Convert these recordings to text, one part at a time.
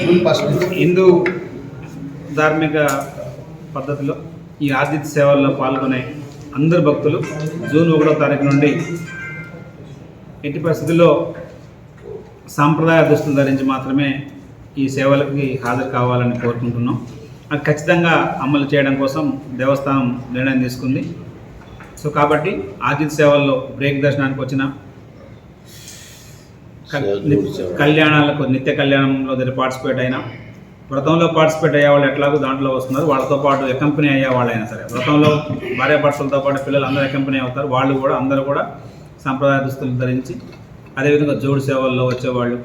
హిందూ ధార్మిక పద్ధతిలో ఈ ఆదిత్య సేవల్లో పాల్గొనే అందరు భక్తులు జూన్ ఒకటో తారీఖు నుండి ఎట్టి పరిస్థితుల్లో సాంప్రదాయ దుస్తులు ధరించి మాత్రమే ఈ సేవలకి హాజరు కావాలని కోరుకుంటున్నాం. అది ఖచ్చితంగా అమలు చేయడం కోసం దేవస్థానం నిర్ణయం తీసుకుంది. సో కాబట్టి ఆదిత్య సేవల్లో బ్రేక్ దర్శనానికి వచ్చిన కళ్యాణాలకు నిత్య కళ్యాణంలో దగ్గర పార్టిసిపేట్ అయినా వ్రతంలో పార్టిసిపేట్ అయ్యే వాళ్ళు ఎట్లాగో దాంట్లో వస్తున్నారు. వాళ్ళతో పాటు ఎకంపెనీ అయ్యే వాళ్ళైనా సరే. వ్రతంలో భార్యాభర్తలతో పాటు పిల్లలు అందరూ ఎకంపెనీ అవుతారు? వాళ్ళు కూడా అందరూ కూడా సాంప్రదాయ దుస్తులు ధరించి అదేవిధంగా జోడు సేవల్లో వచ్చేవాళ్ళు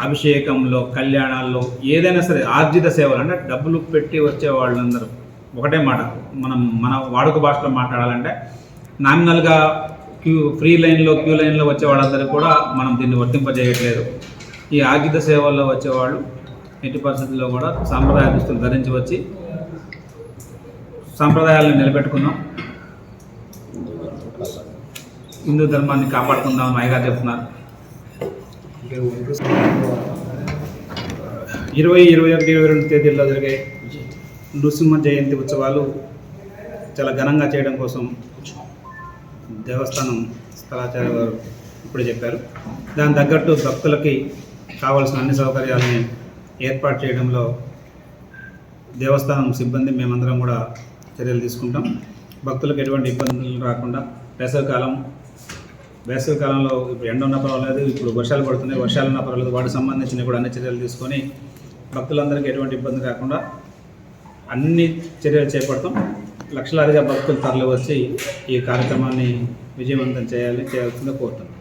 అభిషేకంలో కళ్యాణాల్లో ఏదైనా సరే ఆర్జిత సేవలు అంటే డబ్బులు పెట్టి వచ్చే వాళ్ళందరూ. ఒకటే మాట. మనం మన వాడుక భాషలో మాట్లాడాలంటే నామినల్గా క్యూ ఫ్రీ లైన్లో క్యూ లైన్లో వచ్చే వాళ్ళందరికీ కూడా మనం దీన్ని వర్తింపజేయట్లేదు. ఈ ఆర్జిత సేవల్లో వచ్చేవాళ్ళు ఎట్టి పరిస్థితుల్లో కూడా సాంప్రదాయ దుస్తులు ధరించి వచ్చి సాంప్రదాయాలను నిలబెట్టుకున్నాం. హిందూ ధర్మాన్ని కాపాడుకుందాం అయ్యగారు చెప్తున్నారు. ఇరవై ఇరవై ఒకటి ఇరవై రెండు తేదీల్లో జరిగే నృసింహ జయంతి ఉత్సవాలు చాలా ఘనంగా చేయడం కోసం దేవస్థానం స్థలాచార్య గారు ఇప్పుడు చెప్పారు. దాని తగ్గట్టు భక్తులకి కావాల్సిన అన్ని సౌకర్యాలని ఏర్పాటు చేయడంలో దేవస్థానం సిబ్బంది మేమందరం కూడా చర్యలు తీసుకుంటాం. భక్తులకు ఎటువంటి ఇబ్బందులు రాకుండా వేసవికాలం వేసవికాలంలో ఇప్పుడు ఎండ ఉన్న పర్వాలేదు ఇప్పుడు వర్షాలు పడుతున్నాయి వర్షాలు ఉన్న పర్వాలేదు వాటికి సంబంధించిన కూడా అన్ని చర్యలు తీసుకొని భక్తులందరికీ ఎటువంటి ఇబ్బంది కాకుండా అన్ని చర్యలు చేపడతాం. లక్షలాదిగా భక్తులు తరలి వచ్చి ఈ కార్యక్రమాన్ని విజయవంతం చేయాలి చేయాల్సిందిగా కోరుతున్నాను